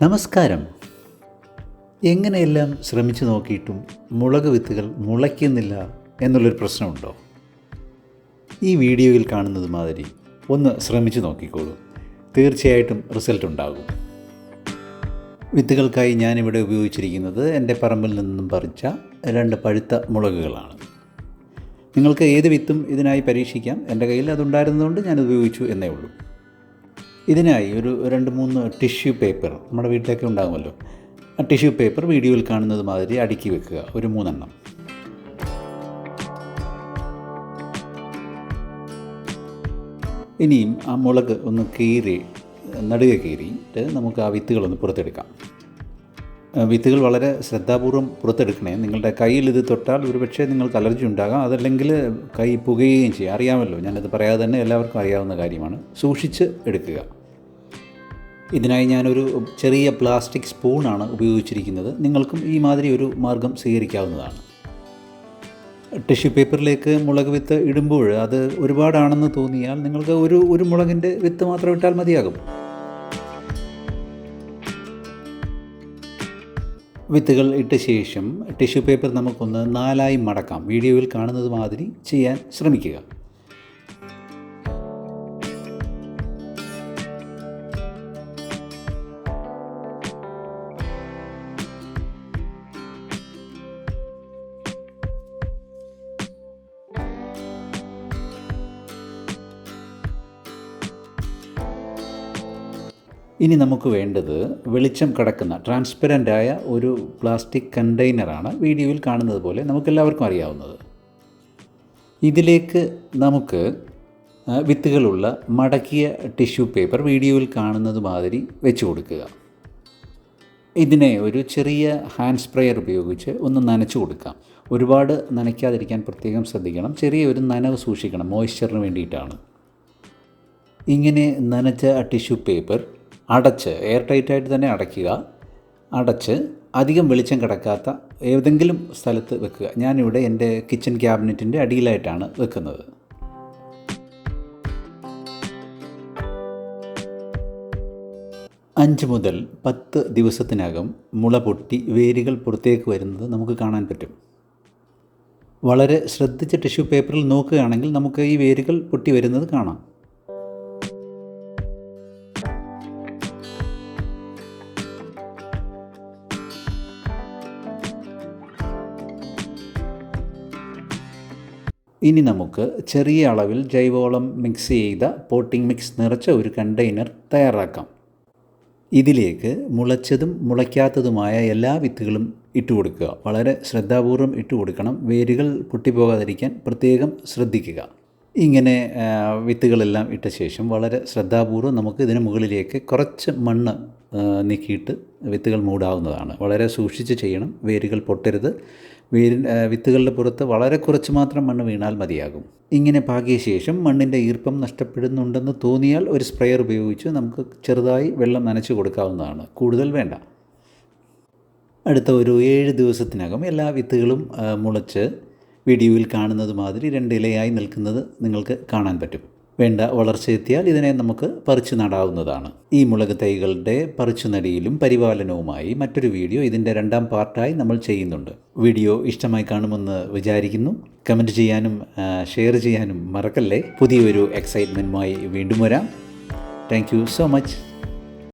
നമസ്കാരം. എങ്ങനെയെല്ലാം ശ്രമിച്ചു നോക്കിയിട്ടും മുളക് വിത്തുകൾ മുളയ്ക്കുന്നില്ല എന്നുള്ളൊരു പ്രശ്നമുണ്ടോ? ഈ വീഡിയോയിൽ കാണുന്നത് മാതിരി ഒന്ന് ശ്രമിച്ചു നോക്കിക്കോളൂ. തീർച്ചയായിട്ടും റിസൾട്ട് ഉണ്ടാകും. വിത്തുകൾക്കായി ഞാനിവിടെ ഉപയോഗിച്ചിരിക്കുന്നത് എന്റെ പറമ്പിൽ നിന്നും പറിച്ച രണ്ട് പഴുത്ത മുളകുകളാണ്. നിങ്ങൾക്ക് ഏത് വിത്തും ഇതിനായി പരീക്ഷിക്കാം. എന്റെ കയ്യിൽ അതുണ്ടായിരുന്നതുകൊണ്ട് ഞാൻ ഉപയോഗിച്ചു എന്നേ ഉള്ളൂ. ഇതിനായി ഒരു രണ്ട് മൂന്ന് ടിഷ്യൂ പേപ്പർ നമ്മുടെ വീട്ടിലൊക്കെ ഉണ്ടാകുമല്ലോ ആ ടിഷ്യൂ പേപ്പർ വീഡിയോയിൽ കാണുന്നത് മാതിരി അടുക്കി വെക്കുക. ഒരു മൂന്നെണ്ണം. ഇനിയും ആ മുളക് ഒന്ന് കീറി നടുക കീറിയിട്ട് നമുക്ക് ആ വിത്തുകളൊന്ന് പുറത്തെടുക്കാം. വിത്തുകൾ വളരെ ശ്രദ്ധാപൂർവം പുറത്തെടുക്കണേ. നിങ്ങളുടെ കയ്യിൽ ഇത് തൊട്ടാൽ ഒരുപക്ഷെ നിങ്ങൾക്ക് അലർജി ഉണ്ടാകാം. അതല്ലെങ്കിൽ കൈ പുകയുകയും ചെയ്യാം. അറിയാമല്ലോ ഞാനത് പറയാതെ തന്നെ എല്ലാവർക്കും അറിയാവുന്ന കാര്യമാണ്. സൂക്ഷിച്ച് എടുക്കുക. ഇതിനായി ഞാനൊരു ചെറിയ പ്ലാസ്റ്റിക് സ്പൂണാണ് ഉപയോഗിച്ചിരിക്കുന്നത്. നിങ്ങൾക്കും ഈ മാതിരി ഒരു മാർഗം സ്വീകരിക്കാവുന്നതാണ്. ടിഷ്യൂ പേപ്പറിലേക്ക് മുളക് വിത്ത് ഇടുമ്പോൾ അത് ഒരുപാടാണെന്ന് തോന്നിയാൽ നിങ്ങൾക്ക് ഒരു ഒരു മുളകിന്റെ വിത്ത് മാത്രം ഇട്ടാൽ മതിയാകും. വിത്തുകൾ ഇട്ട ശേഷം ടിഷ്യൂ പേപ്പർ നമുക്കൊന്ന് നാലായി മടക്കാം. വീഡിയോയിൽ കാണുന്നത് മാതിരി ചെയ്യാൻ ശ്രമിക്കുക. ഇനി നമുക്ക് വേണ്ടത് വെളിച്ചം കടക്കുന്ന ട്രാൻസ്പെറന്റ് ആയ ഒരു പ്ലാസ്റ്റിക് കണ്ടെയ്നറാണ് വീഡിയോയിൽ കാണുന്നത് പോലെ നമുക്കെല്ലാവർക്കും അറിയാവുന്നത്. ഇതിലേക്ക് നമുക്ക് വിത്തുകളുള്ള മടക്കിയ ടിഷ്യൂ പേപ്പർ വീഡിയോയിൽ കാണുന്നത് മാതിരി വെച്ച് കൊടുക്കുക. ഇതിനെ ഒരു ചെറിയ ഹാൻഡ് സ്പ്രെയർ ഉപയോഗിച്ച് ഒന്ന് നനച്ചു കൊടുക്കാം. ഒരുപാട് നനയ്ക്കാതിരിക്കാൻ പ്രത്യേകം ശ്രദ്ധിക്കണം. ചെറിയൊരു നനവ് സൂക്ഷിക്കണം. മോയ്സ്ചറിന് വേണ്ടിയിട്ടാണ്. ഇങ്ങനെ നനച്ച ടിഷ്യൂ പേപ്പർ അടച്ച് എയർ ടൈറ്റായിട്ട് തന്നെ അടയ്ക്കുക. അടച്ച് അധികം വെളിച്ചം കിടക്കാത്ത ഏതെങ്കിലും സ്ഥലത്ത് വെക്കുക. ഞാനിവിടെ എന്റെ കിച്ചൺ ക്യാബിനറ്റിന്റെ അടിയിലായിട്ടാണ് വെക്കുന്നത്. അഞ്ച് മുതൽ പത്ത് ദിവസത്തിനകം മുള പൊട്ടി വേരുകൾ പുറത്തേക്ക് വരുന്നത് നമുക്ക് കാണാൻ പറ്റും. വളരെ ശ്രദ്ധിച്ച് ടിഷ്യൂ പേപ്പറിൽ നോക്കുകയാണെങ്കിൽ നമുക്ക് ഈ വേരുകൾ പൊട്ടി വരുന്നത് കാണാം. ഇനി നമുക്ക് ചെറിയ അളവിൽ ജൈവവളം മിക്സ് ചെയ്ത പോട്ടിംഗ് മിക്സ് നിറച്ച ഒരു കണ്ടെയ്നർ തയ്യാറാക്കാം. ഇതിലേക്ക് മുളച്ചതും മുളയ്ക്കാത്തതുമായ എല്ലാ വിത്തുകളും ഇട്ട് കൊടുക്കുക. വളരെ ശ്രദ്ധാപൂർവം ഇട്ട് കൊടുക്കണം. വേരുകൾ പൊട്ടിപ്പോകാതിരിക്കാൻ പ്രത്യേകം ശ്രദ്ധിക്കുക. ഇങ്ങനെ വിത്തുകളെല്ലാം ഇട്ട ശേഷം വളരെ ശ്രദ്ധാപൂർവം നമുക്ക് ഇതിന് മുകളിലേക്ക് കുറച്ച് മണ്ണ് നീക്കിയിട്ട് വിത്തുകൾ മൂടാവുന്നതാണ്. വളരെ സൂക്ഷിച്ച് ചെയ്യണം. വേരുകൾ പൊട്ടരുത്. വേരി വിത്തുകളുടെ പുറത്ത് വളരെ കുറച്ച് മാത്രം മണ്ണ് വീണാൽ മതിയാകും. ഇങ്ങനെ പാകിയ ശേഷം മണ്ണിന്റെ ഈർപ്പം നഷ്ടപ്പെടുന്നുണ്ടെന്ന് തോന്നിയാൽ ഒരു സ്പ്രെയർ ഉപയോഗിച്ച് നമുക്ക് ചെറുതായി വെള്ളം നനച്ചു കൊടുക്കാവുന്നതാണ്. കൂടുതൽ വേണ്ട. അടുത്ത ഒരു ഏഴ് ദിവസത്തിനകം എല്ലാ വിത്തുകളും മുളച്ച് വീഡിയോയിൽ കാണുന്നത് മാതിരി രണ്ട് ഇലയായി നിൽക്കുന്നത് നിങ്ങൾക്ക് കാണാൻ പറ്റും. വേണ്ട വളർച്ചയെത്തിയാൽ ഇതിനെ നമുക്ക് പറിച്ചു നടാവുന്നതാണ്. ഈ മുളക് തൈകളുടെ പറിച്ചുനടിയിലും പരിപാലനവുമായി മറ്റൊരു വീഡിയോ ഇതിന്റെ രണ്ടാം പാർട്ടായി നമ്മൾ ചെയ്യുന്നുണ്ട്. വീഡിയോ ഇഷ്ടമായി കാണുമെന്ന് വിചാരിക്കുന്നു. കമന്റ് ചെയ്യാനും ഷെയർ ചെയ്യാനും മറക്കല്ലേ? പുതിയൊരു എക്സൈറ്റ്മെന്റുമായി വീണ്ടും വരാം. Thank so much